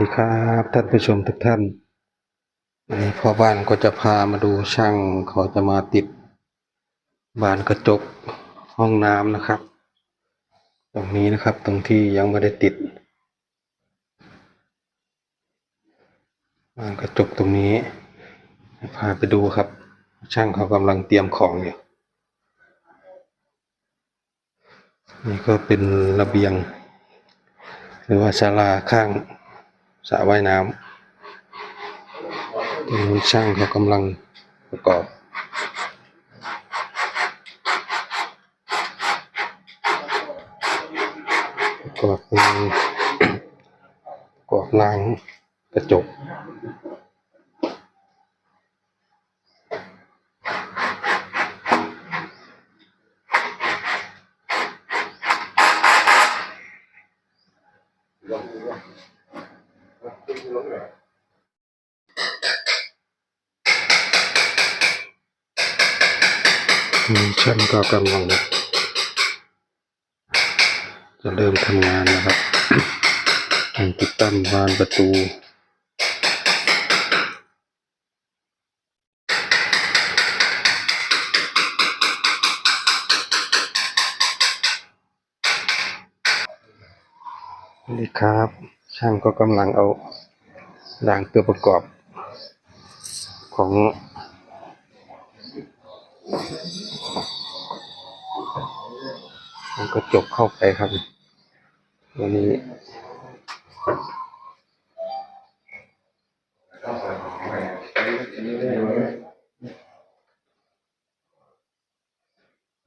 สวัสดีครับท่านผู้ชมทุกท่านวันนี้พ่อบ้านก็จะพามาดูช่างเขาจะมาติดบานกระจกห้องน้ำนะครับ ตรงนี้นะครับตรงที่ยังไม่ได้ติดบานกระจกตรงนี้พาไปดูครับ ช่างเขากำลังเตรียมของอยู่นี่ก็เป็นระเบียง หรือว่าศาลาข้าง สระว่ายน้ำตรงนู้นช่างเขากำลังประกอบ ประกอบเป็นประกอบรางกระจก มช่างก็กำลังจะเริ่มทำงานนะครับการติดตั้งบานประตูนี่ครับ ช่างก็กำลังเอาด่างตัวประกอบของ มันก็จบเข้าไปครับวันนี้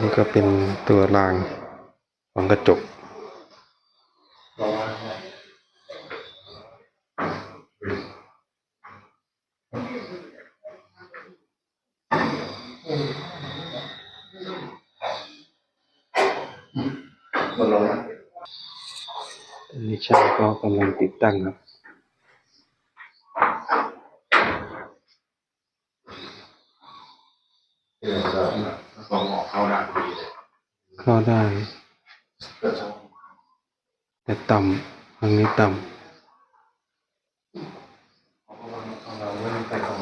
นี่ก็เป็นตัวรางของกระจก อันนี้ช่างก็กำลังติดตั้งครับสองออกเข้าได้พอดีเลยเข้าได้เกิดช่องแต่ต่ำทางนี้ต่เพราะว่าเราไม่ได้ไปตรง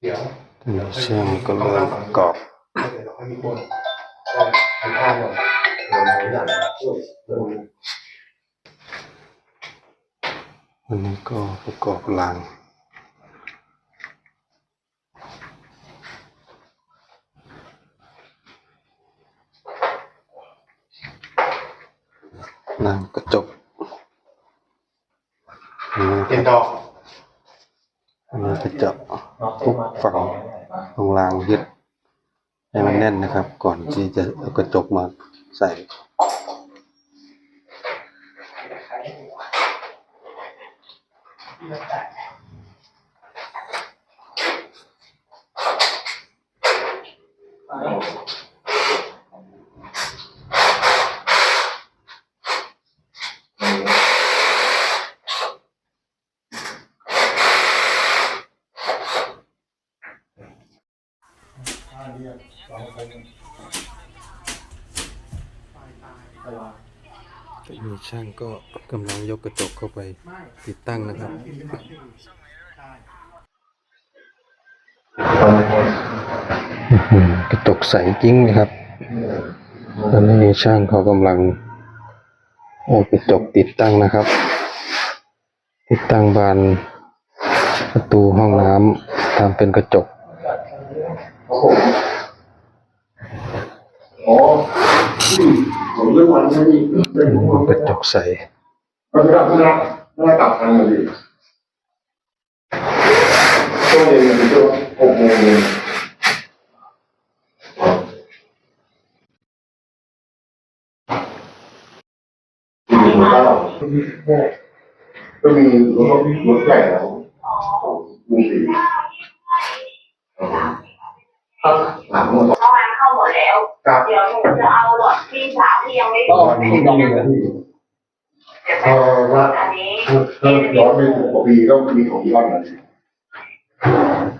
เดี๋ยวำอันนี้ช่างก็เริ่มประกอบ ทำข้าวหน่อยหน่อยหน่อยช่วยหน่อยวันนี้ก็ประกอบลาง รางกระจกอันนี้ เต็มดอก อันนี้กระจกทุกฝั่งตรงรางยึดให้มัน แน่นนะครับ ก่อนที่จะเอากระจกมาใส่ มีช่างก็กำลังยกกระจกเข้าไปติดตั้งนะครับกระจกใสจริงนะครับตอนนี้ช่างเขากำลังเอากระจกติดตั้งนะครับ ติดตั้งบานประตูห้องน้ำทำเป็นกระจก อ๋อผมเรื่องวันนี้เรื่องของกระจกใสก็ไม่ได้ไม่ได้ไม่ได้กลับทางเลยช่วงเย็นมันช่วงหกโมงเย็นก็มีรถรถใหญ่แล้วมีสีหลังหมดเมื่อวานเข้าหมดแล้ว ครับเดี๋ยวหนูจะเอาหลอดที่สามที่ยังไม่ก็ถูกที่ต้องมีนะที่เดี๋ยวพอว่าอันนี้ถ้าย้อนไปกว่าปีก็มีของย้อนนะ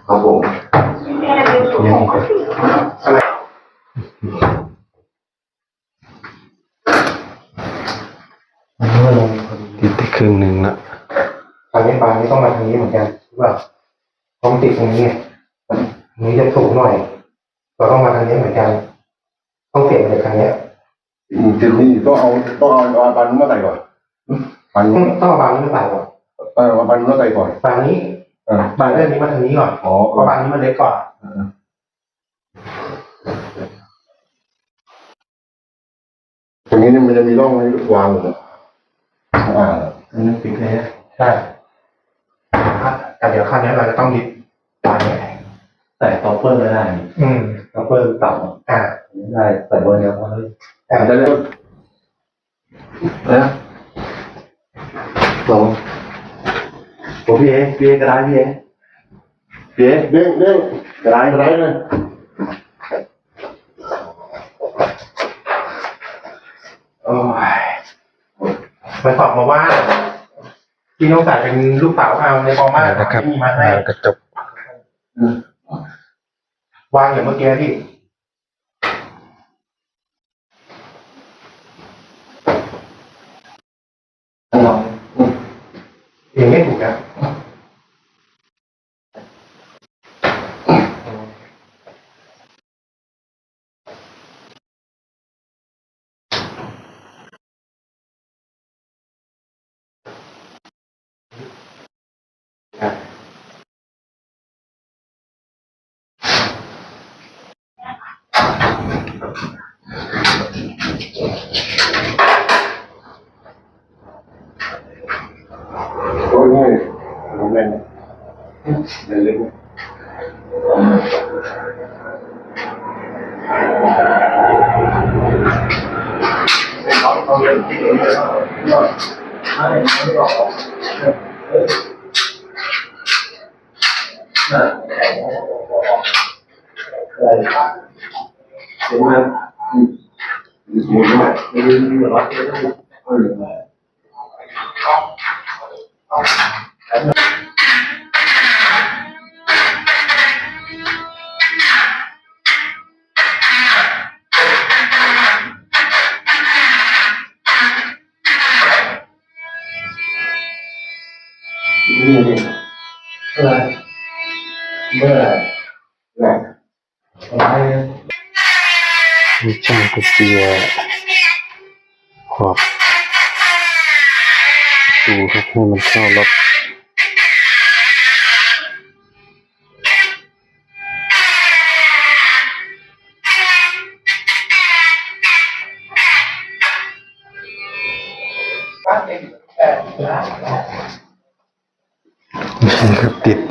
ครับผมแค่ดูสูงของเขาสิอะไรอันนี้ครึ่งหนึ่งละทางนี้บานนี้ต้องมาทางนี้เหมือนกันหรือเปล่าต้องติดตรงนี้ไงตรงนี้จะสูงหน่อยเราต้องมาทางนี้เหมือนกัน ต้องเปลี่ยนจากทางเนี้ยอืมทีนี้ต้องเอาต้องเอาเอาปันนู้นมาใส่ก่อนปันต้นู้อนงต้องเอาบานนี้มาใส่ก่อนเออเอาปันนู้นมาใส่ก่อนบานนี้เออบานเรื่องนี้มาทางนี้ก่อนอ๋อเพราะบานนี้มันเล็กก่อนตรงนี้เนี่ยมันจะมีร่องให้วางอยู่นะอ่าอันนี้ปิดเลยนะใช่แต่เดี๋ยวคราวนี้เราจะต้องยึดบานนี้ใส่ท็อปเปอร์ก็ได้อืมท็อปเปอร์ต่ำอ่าำได้ใส่เบอร์เดียวพอเลยแต่จะเรียนะสองโอ้พี่เอพี่เอกระได้พี่เอพี่เอเด้งเด้งกระได้อะไรเลยโอ้ยมันตอบมาว่าพี่ต้องใส่เป็นลูกสาวเอาในบอมานะครับที่มีมาให้บานกระจกวางอย่างเมื่อกี้ที่ ลอง ยังไม่ถูกนะ โอ้ยง่ายลงแรงเดินเล็ก เห็นไหมหมุนเข้ มื่อไหร่แหละมีช่างกุเจียขอบประตูครับให้มันเข้าล็อ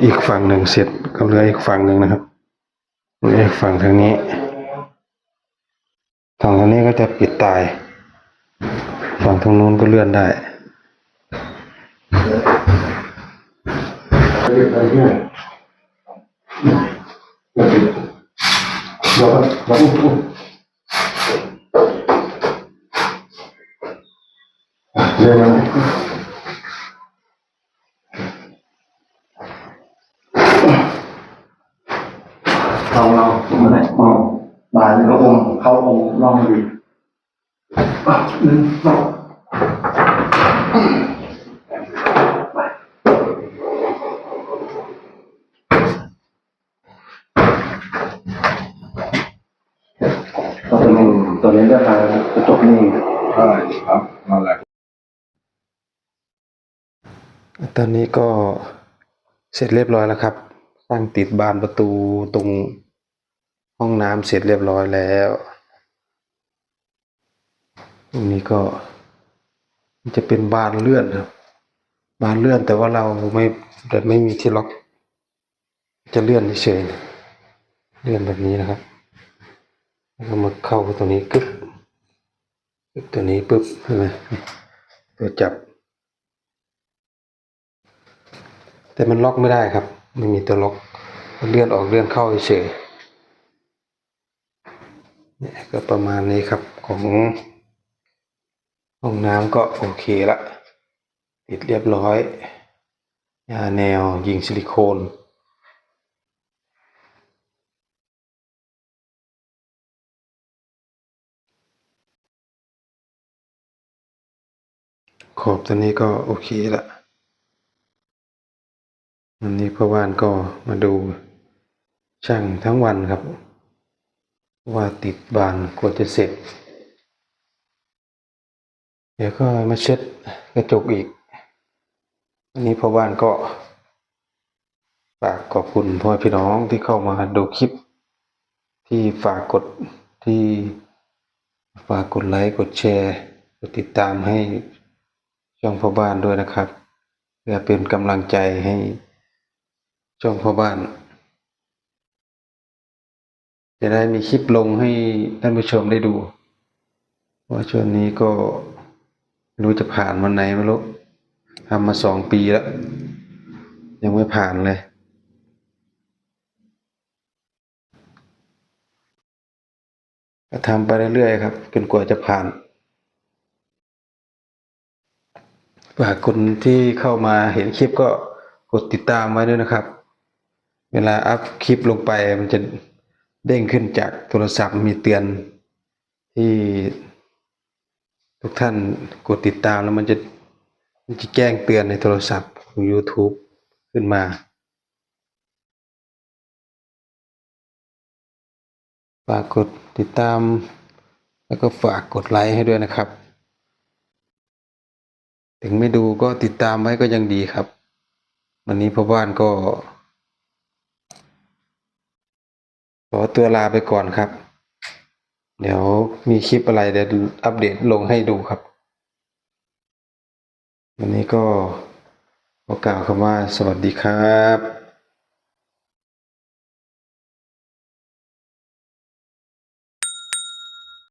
อีกฝั่งหนึ่งเสร็จก็เหลืออีกฝั่งหนึ่งนะครับเหลืออีกฝั่งทางนี้ฝั่งทางนี้ก็จะปิดตาย ฝั่งทางนู้นก็เลื่อนได้เรียกอะไรเนี่ยเดี๋ยวเดี๋ยวเดี๋ยวเรียกอะไร ลองลองเมื่อไหร่ อ๋อบานแล้วอม เข้าอมลองดูหนึ่งสองตัวนี้ตัวนี้ก็ทางกระจกนี่ใช่ครับนั่นแหละตอนนี้ก็เสร็จเรียบร้อยแล้วครับสร้างติดบานประตูตรงห้องน้ำเสร็จเรียบร้อยแล้วตรง นี้ก็จะเป็นบานเลื่อนครับ บานเลื่อนแต่ว่าเราไม่แต่ไม่มีที่ล็อก จะเลื่อนเฉยเลื่อนแบบนี้นะครับแล้วก็มาเข้าตรงนี้กึ๊บกึ๊บตัวนี้ปุ๊บใช่ไหมตัวจับ แต่มันล็อกไม่ได้ครับ ไม่มีตัวล็อกเลื่อนออกเลื่อนเข้าเฉยเนี่ยก็ประมาณนี้ครับของ ห้องน้ำก็โอเคละ ติดเรียบร้อย ยาแนวยิงซิลิโคนขอบตัวนี้ก็โอเคละวันนี้พ่อบ้านก็มาดูช่างทั้งวันครับ ว่าติดบานกว่าจะเสร็จ เดี๋ยวก็มาเช็ดกระจกอีก วันนี้พ่อบ้านก็ฝากขอบคุณพ่อพี่น้องที่เข้ามาดูคลิป ที่ฝากกดที่ฝากกดไลค์กดแชร์กดติดตามให้ช่องพ่อบ้านด้วยนะครับเพื่อเป็นกำลังใจให้ช่องพ่อบ้าน จะได้มีคลิปลงให้ท่านผู้ชมได้ดู เพราะว่าช่วงนี้ก็ รู้จะผ่านวันไหนไม่รู้ทำมาสองปีแล้ว ยังไม่ผ่านเลยก็ทำไปเรื่อยๆครับจนกว่าจะผ่านฝากคนที่เข้ามาเห็นคลิปก็กดติดตามไว้ด้วยนะครับ เวลาอัพคลิปลงไปมันจะเด้งขึ้นจากโทรศัพท์มีเตือนที่ ทุกท่านกดติดตามแล้วมันจะมันจะแจ้งเตือนในโทรศัพท์ของ YouTube ขึ้นมาฝากกดติดตาม แล้วก็ฝากกดไลค์ให้ด้วยนะครับ ถึงไม่ดูก็ติดตามไว้ก็ยังดีครับ วันนี้พ่อบ้านก็ ขอตัวลาไปก่อนครับ เดี๋ยวมีคลิปอะไรเดี๋ยวอัปเดตลงให้ดูครับ วันนี้ก็ขอกล่าวคำว่าสวัสดีครับ